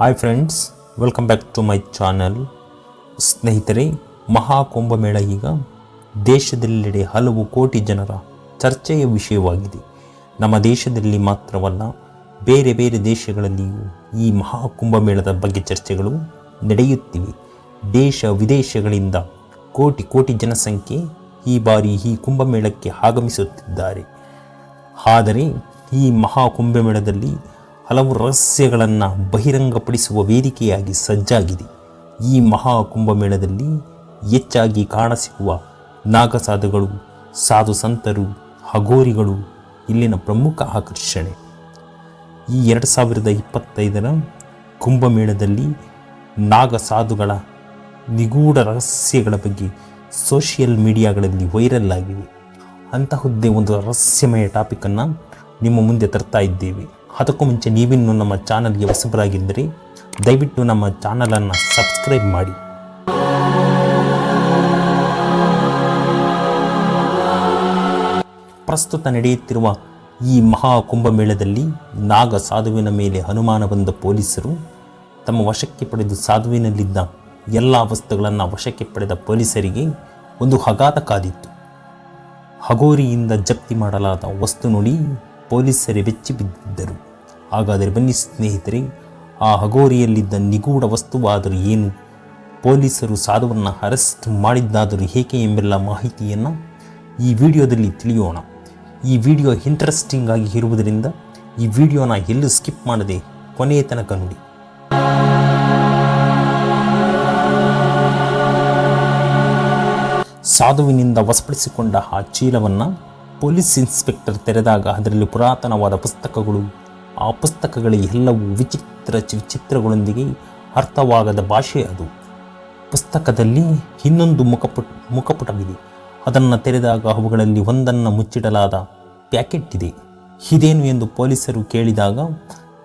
Hi friends welcome back to my channel ಸ್ನೇಹಿತರೆ ಮಹಾಕುಂಭಮೇಳ ಈಗ ದೇಶದೆಲ್ಲೆಡೆ ಹಲವು ಕೋಟಿ ಜನರ ಚರ್ಚೆಯ ವಿಷಯವಾಗಿದೆ. ನಮ್ಮ ದೇಶದಲ್ಲಿ ಮಾತ್ರವಲ್ಲ, ಬೇರೆ ಬೇರೆ ದೇಶಗಳಲ್ಲಿಯೂ ಈ ಮಹಾಕುಂಭಮೇಳದ ಬಗ್ಗೆ ಚರ್ಚೆಗಳು ನಡೆಯುತ್ತಿವೆ. ದೇಶ ವಿದೇಶಗಳಿಂದ ಕೋಟಿ ಕೋಟಿ ಜನಸಂಖ್ಯೆ ಈ ಬಾರಿ ಈ ಕುಂಭಮೇಳಕ್ಕೆ ಆಗಮಿಸುತ್ತಿದ್ದಾರೆ. ಆದರೆ ಈ ಮಹಾಕುಂಭಮೇಳದಲ್ಲಿ ಹಲವು ರಹಸ್ಯಗಳನ್ನು ಬಹಿರಂಗಪಡಿಸುವ ವೇದಿಕೆಯಾಗಿ ಸಜ್ಜಾಗಿದೆ. ಈ ಮಹಾಕುಂಭಮೇಳದಲ್ಲಿ ಹೆಚ್ಚಾಗಿ ಕಾಣಸಿಗುವ ನಾಗಸಾಧುಗಳು, ಸಾಧು ಸಂತರು ಹಗೋರಿಗಳು ಇಲ್ಲಿನ ಪ್ರಮುಖ ಆಕರ್ಷಣೆ. ಈ ಎರಡು ಸಾವಿರದ ಇಪ್ಪತ್ತೈದರ ಕುಂಭಮೇಳದಲ್ಲಿ ನಾಗಸಾಧುಗಳ ನಿಗೂಢ ರಹಸ್ಯಗಳ ಬಗ್ಗೆ ಸೋಷಿಯಲ್ ಮೀಡಿಯಾಗಳಲ್ಲಿ ವೈರಲ್ ಆಗಿವೆ ಅಂತಹದ್ದೇ ಒಂದು ರಹಸ್ಯಮಯ ಟಾಪಿಕನ್ನು ನಿಮ್ಮ ಮುಂದೆ ತರ್ತಾ ಇದ್ದೇವೆ. ಅದಕ್ಕೂ ಮುಂಚೆ ನೀವಿನ್ನೂ ನಮ್ಮ ಚಾನಲ್ಗೆ ಹೊಸಬರಾಗಿದ್ದರೆ, ದಯವಿಟ್ಟು ನಮ್ಮ ಚಾನಲನ್ನು ಸಬ್ಸ್ಕ್ರೈಬ್ ಮಾಡಿ. ಪ್ರಸ್ತುತ ನಡೆಯುತ್ತಿರುವ ಈ ಮಹಾ ಕುಂಭಮೇಳದಲ್ಲಿ ನಾಗ ಸಾಧುವಿನ ಮೇಲೆ ಅನುಮಾನ ಬಂದ ಪೊಲೀಸರು, ತಮ್ಮ ವಶಕ್ಕೆ ಪಡೆದು ಸಾಧುವಿನಲ್ಲಿದ್ದ ಎಲ್ಲ ವಸ್ತುಗಳನ್ನು ವಶಕ್ಕೆ ಪಡೆದ ಪೊಲೀಸರಿಗೆ ಒಂದು ಹಗಾತ ಕಾದಿತ್ತು. ಹಗೋರಿಯಿಂದ ಜಪ್ತಿ ಮಾಡಲಾದ ವಸ್ತು ನೋಡಿ ಪೊಲೀಸರೇ ಬೆಚ್ಚಿ ಬಿದ್ದಿದ್ದರು ಹಾಗಾದರೆ ಬನ್ನಿ ಸ್ನೇಹಿತರೆ, ಆ ಹಗೋರಿಯಲ್ಲಿದ್ದ ನಿಗೂಢ ವಸ್ತುವಾದರೂ ಏನು? ಪೊಲೀಸರು ಸಾಧುವನ್ನು ಅರೆಸ್ಟ್ ಮಾಡಿದ್ದಾದರೂ ಹೇಗೆ ಎಂಬೆಲ್ಲ ಮಾಹಿತಿಯನ್ನು ಈ ವಿಡಿಯೋದಲ್ಲಿ ತಿಳಿಯೋಣ. ಈ ವಿಡಿಯೋ ಇಂಟ್ರೆಸ್ಟಿಂಗ್ ಆಗಿ ಇರುವುದರಿಂದ ಈ ವಿಡಿಯೋನ ಎಲ್ಲೂ ಸ್ಕಿಪ್ ಮಾಡದೆ ಕೊನೆಯ ತನಕ ನೋಡಿ. ಸಾಧುವಿನಿಂದ ವಶಪಡಿಸಿಕೊಂಡ ಆ ಚೀಲವನ್ನು ಪೊಲೀಸ್ ಇನ್ಸ್ಪೆಕ್ಟರ್ ತೆರೆದಾಗ ಅದರಲ್ಲಿ ಪುರಾತನವಾದ ಪುಸ್ತಕಗಳು ಆ ಪುಸ್ತಕಗಳಿಗೆ ಎಲ್ಲವೂ ವಿಚಿತ್ರ ವಿಚಿತ್ರಗಳೊಂದಿಗೆ ಅರ್ಥವಾಗದ ಭಾಷೆ ಅದು. ಪುಸ್ತಕದಲ್ಲಿ ಇನ್ನೊಂದು ಮುಖಪುಟ, ಮುಖಪುಟವಿದೆ. ಅದನ್ನು ತೆರೆದಾಗ ಅವುಗಳಲ್ಲಿ ಒಂದನ್ನು ಮುಚ್ಚಿಡಲಾದ ಪ್ಯಾಕೆಟ್ ಇದೆ. ಇದೇನು ಎಂದು ಪೊಲೀಸರು ಕೇಳಿದಾಗ,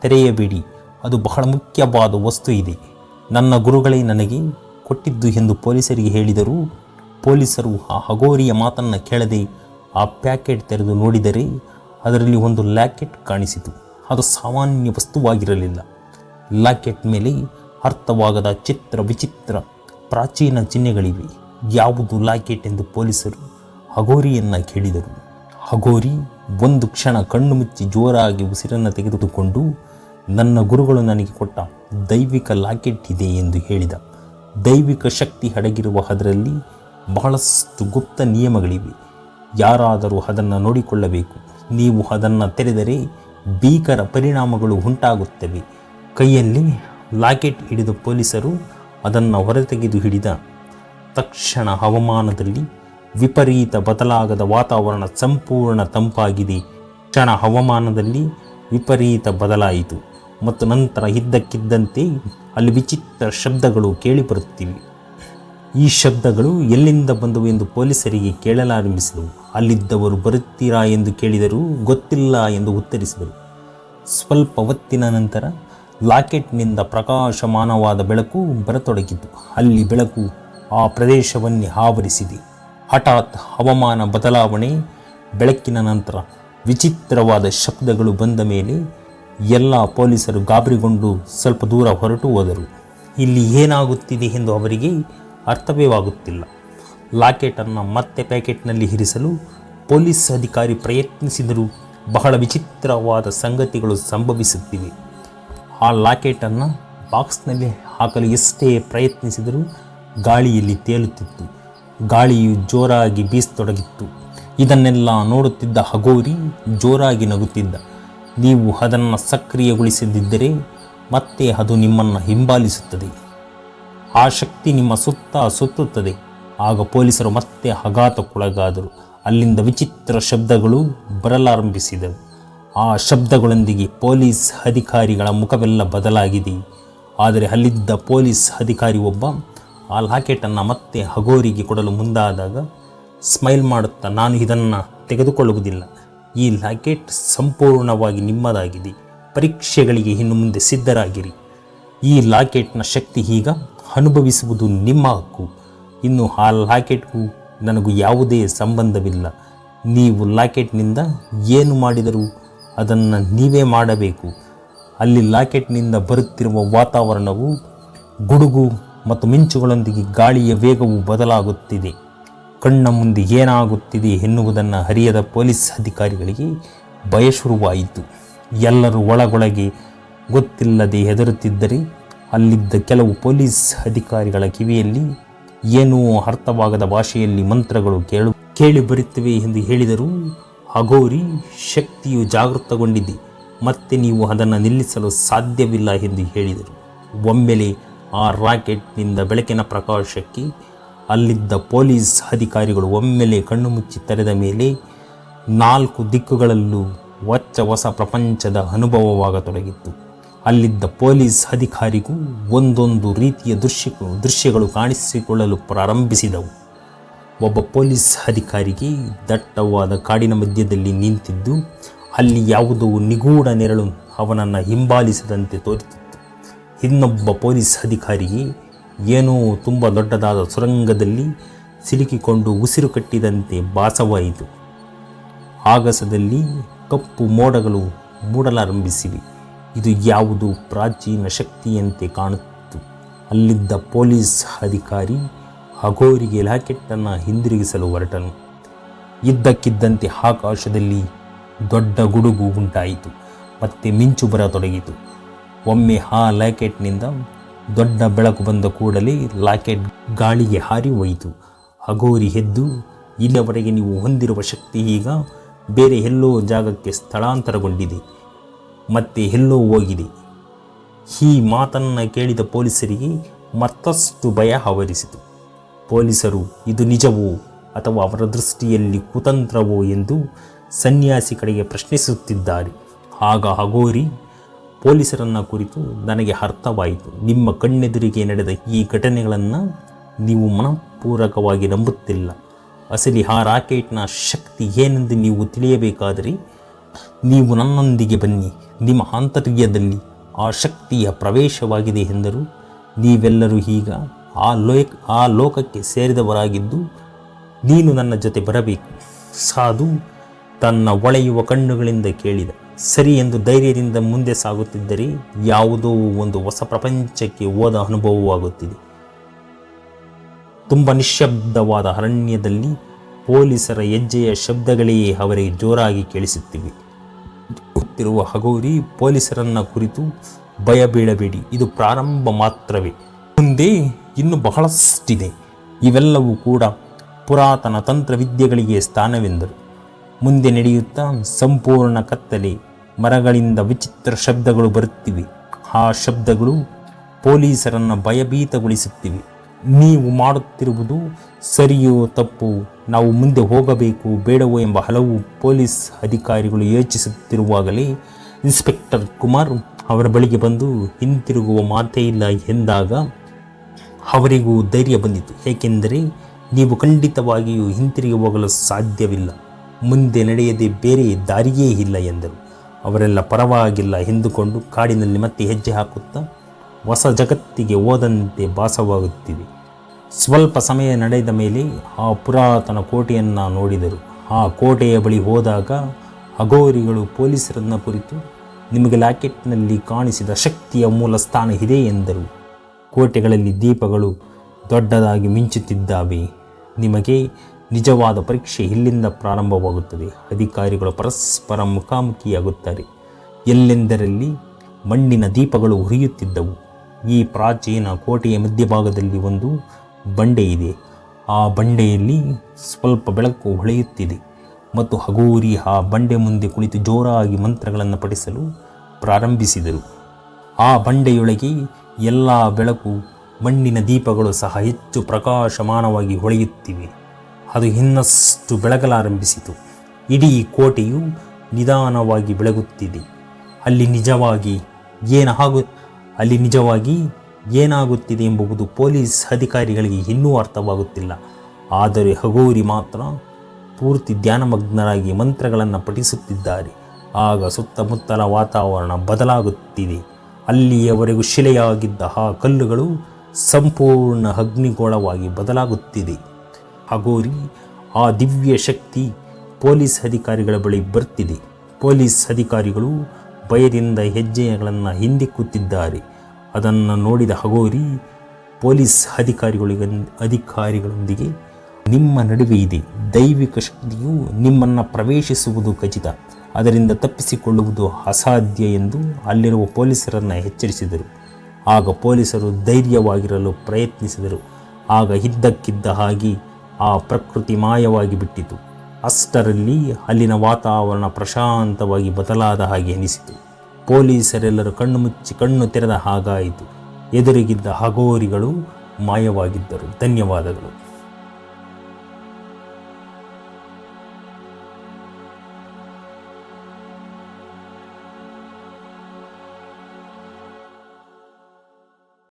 ತೆರೆಯಬೇಡಿ, ಅದು ಬಹಳ ಮುಖ್ಯವಾದ ವಸ್ತು ಇದೆ. ನನ್ನ ಗುರುಗಳೇ ನನಗೆ ಕೊಟ್ಟಿದ್ದು ಎಂದು ಪೊಲೀಸರಿಗೆ ಹೇಳಿದರು, ಪೊಲೀಸರು ಆ ಹಗೋರಿಯ ಮಾತನ್ನು ಕೇಳದೆ ಆ ಪ್ಯಾಕೆಟ್ ತೆರೆದು ನೋಡಿದರೆ ಅದರಲ್ಲಿ ಒಂದು ಲ್ಯಾಕೆಟ್ ಕಾಣಿಸಿತು. ಅದು ಸಾಮಾನ್ಯ ವಸ್ತುವಾಗಿರಲಿಲ್ಲ. ಲಾಕೆಟ್ ಮೇಲೆ ಅರ್ಥವಾಗದ ಚಿತ್ರ ವಿಚಿತ್ರ ಪ್ರಾಚೀನ ಚಿಹ್ನೆಗಳಿವೆ. ಯಾವುದು ಲಾಕೆಟ್ ಎಂದು ಪೊಲೀಸರು ಹಗೋರಿಯನ್ನು ಕೇಳಿದರು. ಹಗೋರಿ ಒಂದು ಕ್ಷಣ ಕಣ್ಣು ಮುಚ್ಚಿ ಜೋರಾಗಿ ಉಸಿರನ್ನು ತೆಗೆದುಕೊಂಡು, ನನ್ನ ಗುರುಗಳು ನನಗೆ ಕೊಟ್ಟ ದೈವಿಕ ಲಾಕೆಟ್ ಇದೆ ಎಂದು ಹೇಳಿದ. ದೈವಿಕ ಶಕ್ತಿ ಅಡಗಿರುವ ಅದರಲ್ಲಿ ಬಹಳಷ್ಟು ಗುಪ್ತ ನಿಯಮಗಳಿವೆ. ಯಾರಾದರೂ ಅದನ್ನು ನೋಡಿಕೊಳ್ಳಬೇಕು. ನೀವು ಅದನ್ನು ತೆರೆದರೆ ಭೀಕರ ಪರಿಣಾಮಗಳು ಉಂಟಾಗುತ್ತವೆ. ಕೈಯಲ್ಲಿ ಲಾಕೆಟ್ ಹಿಡಿದ ಪೊಲೀಸರು ಅದನ್ನು ಹೊರತೆಗೆದು ಹಿಡಿದ ತಕ್ಷಣ ಹವಾಮಾನದಲ್ಲಿ ವಿಪರೀತ ಬದಲಾಗದ ವಾತಾವರಣ ಸಂಪೂರ್ಣ ತಂಪಾಗಿದೆ. ಕ್ಷಣ ಹವಾಮಾನದಲ್ಲಿ ವಿಪರೀತ ಬದಲಾಯಿತು ಮತ್ತು ನಂತರ ಇದ್ದಕ್ಕಿದ್ದಂತೆ ಅಲ್ಲಿ ವಿಚಿತ್ರ ಶಬ್ದಗಳು ಕೇಳಿಬರುತ್ತಿವೆ. ಈ ಶಬ್ದಗಳು ಎಲ್ಲಿಂದ ಬಂದವು ಎಂದು ಪೊಲೀಸರಿಗೆ ಕೇಳಲಾರಂಭಿಸಿದವು. ಅಲ್ಲಿದ್ದವರು ಬರುತ್ತೀರಾ ಎಂದು ಕೇಳಿದರೂ ಗೊತ್ತಿಲ್ಲ ಎಂದು ಉತ್ತರಿಸಿದರು. ಸ್ವಲ್ಪ ಹೊತ್ತಿನ ನಂತರ ಲಾಕೆಟ್ನಿಂದ ಪ್ರಕಾಶಮಾನವಾದ ಬೆಳಕು ಬರತೊಡಗಿತು. ಅಲ್ಲಿ ಬೆಳಕು ಆ ಪ್ರದೇಶವನ್ನೇ ಆವರಿಸಿದೆ. ಹಠಾತ್ ಹವಾಮಾನ ಬದಲಾವಣೆ, ಬೆಳಕಿನ ನಂತರ ವಿಚಿತ್ರವಾದ ಶಬ್ದಗಳು ಬಂದ ಮೇಲೆ ಎಲ್ಲ ಪೊಲೀಸರು ಗಾಬರಿಗೊಂಡು ಸ್ವಲ್ಪ ದೂರ ಹೊರಟು ಹೋದರು. ಇಲ್ಲಿ ಏನಾಗುತ್ತಿದೆ ಎಂದು ಅವರಿಗೆ ಅರ್ಥವೇ ಆಗುತ್ತಿಲ್ಲ ಲಾಕೆಟನ್ನು ಮತ್ತೆ ಪ್ಯಾಕೆಟ್ನಲ್ಲಿ ಇರಿಸಲು ಪೊಲೀಸ್ ಅಧಿಕಾರಿ ಪ್ರಯತ್ನಿಸಿದರೂ ಬಹಳ ವಿಚಿತ್ರವಾದ ಸಂಗತಿಗಳು ಸಂಭವಿಸುತ್ತಿವೆ. ಆ ಲಾಕೆಟನ್ನು ಬಾಕ್ಸ್ನಲ್ಲಿ ಹಾಕಲು ಎಷ್ಟೇ ಪ್ರಯತ್ನಿಸಿದರೂ ಗಾಳಿಯಲ್ಲಿ ತೇಲುತ್ತಿತ್ತು. ಗಾಳಿಯು ಜೋರಾಗಿ ಬೀಸತೊಡಗಿತ್ತು. ಇದನ್ನೆಲ್ಲ ನೋಡುತ್ತಿದ್ದ ಹಗೋರಿ ಜೋರಾಗಿ ನಗುತ್ತಿದ್ದ. ನೀವು ಅದನ್ನು ಸಕ್ರಿಯಗೊಳಿಸದಿದ್ದರೆ ಮತ್ತೆ ಅದು ನಿಮ್ಮನ್ನು ಹಿಂಬಾಲಿಸುತ್ತದೆ. ಆ ಶಕ್ತಿ ನಿಮ್ಮ ಸುತ್ತ ಸುತ್ತುತ್ತದೆ. ಆಗ ಪೊಲೀಸರು ಮತ್ತೆ ಆಘಾತಕ್ಕೊಳಗಾದರು. ಅಲ್ಲಿಂದ ವಿಚಿತ್ರ ಶಬ್ದಗಳು ಬರಲಾರಂಭಿಸಿದವು. ಆ ಶಬ್ದಗಳೊಂದಿಗೆ ಪೊಲೀಸ್ ಅಧಿಕಾರಿಗಳ ಮುಖವೆಲ್ಲ ಬದಲಾಗಿದೆ. ಆದರೆ ಅಲ್ಲಿದ್ದ ಪೊಲೀಸ್ ಅಧಿಕಾರಿ ಒಬ್ಬ ಆ ಲಾಕೆಟನ್ನು ಮತ್ತೆ ಹಗೋರಿಗೆ ಕೊಡಲು ಮುಂದಾದಾಗ ಸ್ಮೈಲ್ ಮಾಡುತ್ತಾ, ನಾನು ಇದನ್ನು ತೆಗೆದುಕೊಳ್ಳುವುದಿಲ್ಲ. ಈ ಲಾಕೆಟ್ ಸಂಪೂರ್ಣವಾಗಿ ನಿಮ್ಮದಾಗಿದೆ. ಪರೀಕ್ಷೆಗಳಿಗೆ ಇನ್ನು ಮುಂದೆ ಸಿದ್ಧರಾಗಿರಿ. ಈ ಲಾಕೆಟ್ನ ಶಕ್ತಿ ಈಗ ಅನುಭವಿಸುವುದು ನಿಮ್ಮ ಹಕ್ಕು. ಇನ್ನು ಆ ಲಾಕೆಟ್ಗೂ ನನಗೂ ಯಾವುದೇ ಸಂಬಂಧವಿಲ್ಲ. ನೀವು ಲಾಕೆಟ್ನಿಂದ ಏನು ಮಾಡಿದರೂ ಅದನ್ನು ನೀವೇ ಮಾಡಬೇಕು. ಅಲ್ಲಿ ಲಾಕೆಟ್ನಿಂದ ಬರುತ್ತಿರುವ ವಾತಾವರಣವು ಗುಡುಗು ಮತ್ತು ಮಿಂಚುಗಳೊಂದಿಗೆ ಗಾಳಿಯ ವೇಗವು ಬದಲಾಗುತ್ತಿದೆ. ಕಣ್ಣ ಮುಂದೆ ಏನಾಗುತ್ತಿದೆ ಎನ್ನುವುದನ್ನು ಹರಿಯದ ಪೊಲೀಸ್ ಅಧಿಕಾರಿಗಳಿಗೆ ಭಯ ಶುರುವಾಯಿತು. ಎಲ್ಲರೂ ಒಳಗೊಳಗೆ ಗೊತ್ತಿಲ್ಲದೆ ಹೆದರುತ್ತಿದ್ದರೆ ಅಲ್ಲಿದ್ದ ಕೆಲವು ಪೊಲೀಸ್ ಅಧಿಕಾರಿಗಳ ಕಿವಿಯಲ್ಲಿ ಏನೂ ಅರ್ಥವಾಗದ ಭಾಷೆಯಲ್ಲಿ ಮಂತ್ರಗಳು ಕೇಳು ಕೇಳಿ ಬರುತ್ತವೆ ಎಂದು ಹೇಳಿದರು ಅಘೋರಿ ಶಕ್ತಿಯು ಜಾಗೃತಗೊಂಡಿದೆ. ಮತ್ತೆ ನೀವು ಅದನ್ನು ನಿಲ್ಲಿಸಲು ಸಾಧ್ಯವಿಲ್ಲ ಎಂದು ಹೇಳಿದರು. ಒಮ್ಮೆಲೆ ಆ ರಾಕೆಟ್ನಿಂದ ಬೆಳಕಿನ ಪ್ರಕಾಶಕ್ಕೆ ಅಲ್ಲಿದ್ದ ಪೊಲೀಸ್ ಅಧಿಕಾರಿಗಳು ಒಮ್ಮೆಲೆ ಕಣ್ಣು ಮುಚ್ಚಿ ತೆರೆದ ಮೇಲೆ ನಾಲ್ಕು ದಿಕ್ಕುಗಳಲ್ಲೂ ಹೊಚ್ಚ ಹೊಸ ಪ್ರಪಂಚದ ಅನುಭವವಾಗತೊಡಗಿತ್ತು. ಅಲ್ಲಿದ್ದ ಪೊಲೀಸ್ ಅಧಿಕಾರಿಗೂ ಒಂದೊಂದು ರೀತಿಯ ದೃಶ್ಯ ದೃಶ್ಯಗಳು ಕಾಣಿಸಿಕೊಳ್ಳಲು ಪ್ರಾರಂಭಿಸಿದವು. ಒಬ್ಬ ಪೊಲೀಸ್ ಅಧಿಕಾರಿಗೆ ದಟ್ಟವಾದ ಕಾಡಿನ ಮಧ್ಯದಲ್ಲಿ ನಿಂತಿದ್ದು, ಅಲ್ಲಿ ಯಾವುದೋ ನಿಗೂಢ ನೆರಳು ಅವನನ್ನು ಹಿಂಬಾಲಿಸದಂತೆ ತೋರುತ್ತಿತ್ತು. ಇನ್ನೊಬ್ಬ ಪೊಲೀಸ್ ಅಧಿಕಾರಿಗೆ ಏನೋ ತುಂಬ ದೊಡ್ಡದಾದ ಸುರಂಗದಲ್ಲಿ ಸಿಲುಕಿಕೊಂಡು ಉಸಿರು ಕಟ್ಟಿದಂತೆ ಭಾಸವಾಯಿತು. ಆಗಸದಲ್ಲಿ ಕಪ್ಪು ಮೋಡಗಳು ಮೂಡಲಾರಂಭಿಸಿವೆ. ಇದು ಯಾವುದು ಪ್ರಾಚೀನ ಶಕ್ತಿಯಂತೆ ಕಾಣುತ್ತಿತ್ತು. ಅಲ್ಲಿದ್ದ ಪೊಲೀಸ್ ಅಧಿಕಾರಿ ಅಘೋರಿಗೆ ಲಾಕೆಟ್ಟನ್ನು ಹಿಂದಿರುಗಿಸಲು ಹೊರಟನು. ಇದ್ದಕ್ಕಿದ್ದಂತೆ ಆಕಾಶದಲ್ಲಿ ದೊಡ್ಡ ಗುಡುಗು ಉಂಟಾಯಿತು. ಮತ್ತೆ ಮಿಂಚು ಬರತೊಡಗಿತು ಒಮ್ಮೆ ಆ ಲಾಕೆಟ್ನಿಂದ ದೊಡ್ಡ ಬೆಳಕು ಬಂದ ಕೂಡಲೇ ಲಾಕೆಟ್ ಗಾಳಿಗೆ ಹಾರಿ ಹೋಯಿತು. ಅಘೋರಿ ಎದ್ದು ಇಲ್ಲಿಯವರೆಗೆ ನೀವು ಹೊಂದಿರುವ ಶಕ್ತಿ ಈಗ ಬೇರೆ ಎಲ್ಲೋ ಜಾಗಕ್ಕೆ ಸ್ಥಳಾಂತರಗೊಂಡಿದೆ. ಮತ್ತೆ ಎಲ್ಲೋ ಹೋಗಿದೆ. ಈ ಮಾತನ್ನು ಕೇಳಿದ ಪೊಲೀಸರಿಗೆ ಮತ್ತಷ್ಟು ಭಯ ಆವರಿಸಿತು. ಪೊಲೀಸರು, ಇದು ನಿಜವೋ ಅಥವಾ ಅವರ ದೃಷ್ಟಿಯಲ್ಲಿ ಕುತಂತ್ರವೋ ಎಂದು ಸನ್ಯಾಸಿ ಕಡೆಗೆ ಪ್ರಶ್ನಿಸುತ್ತಿದ್ದಾರೆ. ಆಗ ಹಗೋರಿ, ಪೊಲೀಸರನ್ನು ಕುರಿತು ನನಗೆ ಅರ್ಥವಾಯಿತು. ನಿಮ್ಮ ಕಣ್ಣೆದುರಿಗೆ ನಡೆದ ಈ ಘಟನೆಗಳನ್ನು ನೀವು ಮನಪೂರ್ವಕವಾಗಿ ನಂಬುತ್ತಿಲ್ಲ. ಅಸಲಿ ಆ ರಾಕೆಟ್ನ ಶಕ್ತಿ ಏನೆಂದು ನೀವು ತಿಳಿಯಬೇಕಾದರೆ ನೀವು ನನ್ನೊಂದಿಗೆ ಬನ್ನಿ, ನಿಮ್ಮ ಆಂತರ್ಯದಲ್ಲಿ ಆ ಶಕ್ತಿಯ ಪ್ರವೇಶವಾಗಿದೆ ಎಂದರು. ನೀವೆಲ್ಲರೂ ಈಗ ಆ ಲೋಕ ಆ ಲೋಕಕ್ಕೆ ಸೇರಿದವರಾಗಿದ್ದು ನೀನು ನನ್ನ ಜೊತೆ ಬರಬೇಕು. ಸಾಧು ತನ್ನ ಒಳೆಯುವ ಕಣ್ಣುಗಳಿಂದ ಕೇಳಿದ. ಸರಿ ಎಂದು ಧೈರ್ಯದಿಂದ ಮುಂದೆ ಸಾಗುತ್ತಿದ್ದರೆ ಯಾವುದೋ ಒಂದು ಹೊಸ ಪ್ರಪಂಚಕ್ಕೆ ಹೋದ ಅನುಭವವಾಗುತ್ತಿದೆ. ತುಂಬ ನಿಶ್ಶಬ್ದವಾದ ಅರಣ್ಯದಲ್ಲಿ ಪೊಲೀಸರ ಹೆಜ್ಜೆಯ ಶಬ್ದಗಳೇ ಅವರಿಗೆ ಜೋರಾಗಿ ಕೇಳಿಸುತ್ತಿವೆ. ಗೊತ್ತಿರುವ ಹಗೋರಿ ಪೊಲೀಸರನ್ನ ಕುರಿತು ಭಯ ಬೀಳಬೇಡಿ, ಇದು ಪ್ರಾರಂಭ ಮಾತ್ರವೇ. ಮುಂದೆ ಇನ್ನು ಬಹಳಷ್ಟಿದೆ. ಇವೆಲ್ಲವೂ ಕೂಡ ಪುರಾತನ ತಂತ್ರವಿದ್ಯೆಗಳಿಗೆ ಸ್ಥಾನವೆಂದರು. ಮುಂದೆ ನಡೆಯುತ್ತಾ ಸಂಪೂರ್ಣ ಕತ್ತಲೆ, ಮರಗಳಿಂದ ವಿಚಿತ್ರ ಶಬ್ದಗಳು ಬರುತ್ತಿವೆ. ಆ ಶಬ್ದಗಳು ಪೊಲೀಸರನ್ನು ಭಯಭೀತಗೊಳಿಸುತ್ತಿವೆ. ನೀವು ಮಾಡುತ್ತಿರುವುದು ಸರಿಯೋ ತಪ್ಪು? ನಾವು ಮುಂದೆ ಹೋಗಬೇಕು, ಬೇಡವೋ ಎಂಬ ಹಲವು ಪೊಲೀಸ್ ಅಧಿಕಾರಿಗಳು ಯೋಚಿಸುತ್ತಿರುವಾಗಲೇ ಇನ್ಸ್ಪೆಕ್ಟರ್ ಕುಮಾರ್ ಅವರ ಬಳಿಗೆ ಬಂದು, ಹಿಂತಿರುಗುವ ಮಾತೇ ಇಲ್ಲ ಎಂದಾಗ ಅವರಿಗೂ ಧೈರ್ಯ ಬಂದಿತು ಏಕೆಂದರೆ ನೀವು ಖಂಡಿತವಾಗಿಯೂ ಹಿಂತಿರುಗಿ ಹೋಗಲು ಸಾಧ್ಯವಿಲ್ಲ. ಮುಂದೆ ನಡೆಯದೆ ಬೇರೆ ದಾರಿಯೇ ಇಲ್ಲ ಎಂದರು. ಅವರೆಲ್ಲ ಪರವಾಗಿಲ್ಲ ಎಂದುಕೊಂಡು ಕಾಡಿನಲ್ಲಿ ಮತ್ತೆ ಹೆಜ್ಜೆ ಹಾಕುತ್ತಾ ಹೊಸ ಜಗತ್ತಿಗೆ ಹೋದಂತೆ ಭಾಸವಾಗುತ್ತಿದೆ. ಸ್ವಲ್ಪ ಸಮಯ ನಡೆದ ಮೇಲೆ ಆ ಪುರಾತನ ಕೋಟೆಯನ್ನು ನೋಡಿದರು. ಆ ಕೋಟೆಯ ಬಳಿ ಹೋದಾಗ ಅಘೋರಿಗಳು ಪೊಲೀಸರನ್ನು ಕುರಿತು ನಿಮಗೆ ಲಾಕೆಟ್ನಲ್ಲಿ ಕಾಣಿಸಿದ ಶಕ್ತಿಯ ಮೂಲ ಸ್ಥಾನ ಇದೆ ಎಂದರು. ಕೋಟೆಗಳಲ್ಲಿ ದೀಪಗಳು ದೊಡ್ಡದಾಗಿ ಮಿಂಚುತ್ತಿದ್ದಾವೆ. ನಿಮಗೆ ನಿಜವಾದ ಪರೀಕ್ಷೆ ಇಲ್ಲಿಂದ ಪ್ರಾರಂಭವಾಗುತ್ತದೆ? ಅಧಿಕಾರಿಗಳು ಪರಸ್ಪರ ಮುಖಾಮುಖಿಯಾಗುತ್ತಾರೆ. ಎಲ್ಲೆಂದರಲ್ಲಿ ಮಣ್ಣಿನ ದೀಪಗಳು ಉರಿಯುತ್ತಿದ್ದವು. ಈ ಪ್ರಾಚೀನ ಕೋಟೆಯ ಮಧ್ಯಭಾಗದಲ್ಲಿ ಒಂದು ಬಂಡೆ ಇದೆ. ಆ ಬಂಡೆಯಲ್ಲಿ ಸ್ವಲ್ಪ ಬೆಳಕು ಹೊಳೆಯುತ್ತಿದೆ ಮತ್ತು ಹಗೂರಿ ಆ ಬಂಡೆ ಮುಂದೆ ಕುಳಿತು ಜೋರಾಗಿ ಮಂತ್ರಗಳನ್ನು ಪಠಿಸಲು ಪ್ರಾರಂಭಿಸಿದರು. ಆ ಬಂಡೆಯೊಳಗೆ ಎಲ್ಲ ಬೆಳಕು, ಮಣ್ಣಿನ ದೀಪಗಳು ಸಹ ಹೆಚ್ಚು ಪ್ರಕಾಶಮಾನವಾಗಿ ಹೊಳೆಯುತ್ತಿವೆ. ಅದು ಇನ್ನಷ್ಟು ಬೆಳಗಲಾರಂಭಿಸಿತು. ಇಡೀ ಕೋಟೆಯು ನಿಧಾನವಾಗಿ ಬೆಳಗುತ್ತಿದೆ. ಅಲ್ಲಿ ನಿಜವಾಗಿ ಏನಾಗು ಅಲ್ಲಿ ನಿಜವಾಗಿ ಏನಾಗುತ್ತಿದೆ ಎಂಬುದು ಪೊಲೀಸ್ ಅಧಿಕಾರಿಗಳಿಗೆ ಇನ್ನೂ ಅರ್ಥವಾಗುತ್ತಿಲ್ಲ. ಆದರೆ ಹಗೋರಿ ಮಾತ್ರ ಪೂರ್ತಿ ಧ್ಯಾನಮಗ್ನರಾಗಿ ಮಂತ್ರಗಳನ್ನು ಪಠಿಸುತ್ತಿದ್ದಾರೆ. ಆಗ ಸುತ್ತಮುತ್ತಲ ವಾತಾವರಣ ಬದಲಾಗುತ್ತಿದೆ. ಅಲ್ಲಿಯವರೆಗೂ ಶಿಲೆಯಾಗಿದ್ದ ಆ ಕಲ್ಲುಗಳು ಸಂಪೂರ್ಣ ಅಗ್ನಿಗೋಳವಾಗಿ ಬದಲಾಗುತ್ತಿದೆ. ಹಗೋರಿ ಆ ದಿವ್ಯ ಶಕ್ತಿ ಪೊಲೀಸ್ ಅಧಿಕಾರಿಗಳ ಬಳಿ ಬರ್ತಿದೆ. ಪೊಲೀಸ್ ಅಧಿಕಾರಿಗಳು ಭಯದಿಂದ ಹೆಜ್ಜೆಗಳನ್ನು ಹಿಂದಿಕ್ಕುತ್ತಿದ್ದಾರೆ ಅದನ್ನು ನೋಡಿದ ಹಗೋರಿ, ಪೊಲೀಸ್ ಅಧಿಕಾರಿಗಳಿಗೆ, ಅಧಿಕಾರಿಗಳೊಂದಿಗೆ, ನಿಮ್ಮ ನಡುವೆ ಇದೆ. ದೈವಿಕ ಶಕ್ತಿಯು ನಿಮ್ಮನ್ನು ಪ್ರವೇಶಿಸುವುದು ಖಚಿತ. ಅದರಿಂದ ತಪ್ಪಿಸಿಕೊಳ್ಳುವುದು ಅಸಾಧ್ಯ ಎಂದು ಅಲ್ಲಿರುವ ಪೊಲೀಸರನ್ನು ಎಚ್ಚರಿಸಿದರು. ಆಗ ಪೊಲೀಸರು ಧೈರ್ಯವಾಗಿರಲು ಪ್ರಯತ್ನಿಸಿದರು. ಆಗ ಇದ್ದಕ್ಕಿದ್ದ ಹಾಗೆ ಆ ಪ್ರಕೃತಿ ಮಾಯವಾಗಿ ಬಿಟ್ಟಿತು. ಅಷ್ಟರಲ್ಲಿ ಅಲ್ಲಿನ ವಾತಾವರಣ ಪ್ರಶಾಂತವಾಗಿ ಬದಲಾದ ಹಾಗೆ ಅನಿಸಿತು ಪೊಲೀಸರೆಲ್ಲರೂ ಕಣ್ಣು ಮುಚ್ಚಿ ಕಣ್ಣು ತೆರೆದ ಹಾಗಾಯಿತು. ಎದುರಿಗಿದ್ದ ಹಗೋರಿಗಳು ಮಾಯವಾಗಿದ್ದರು. ಧನ್ಯವಾದಗಳು.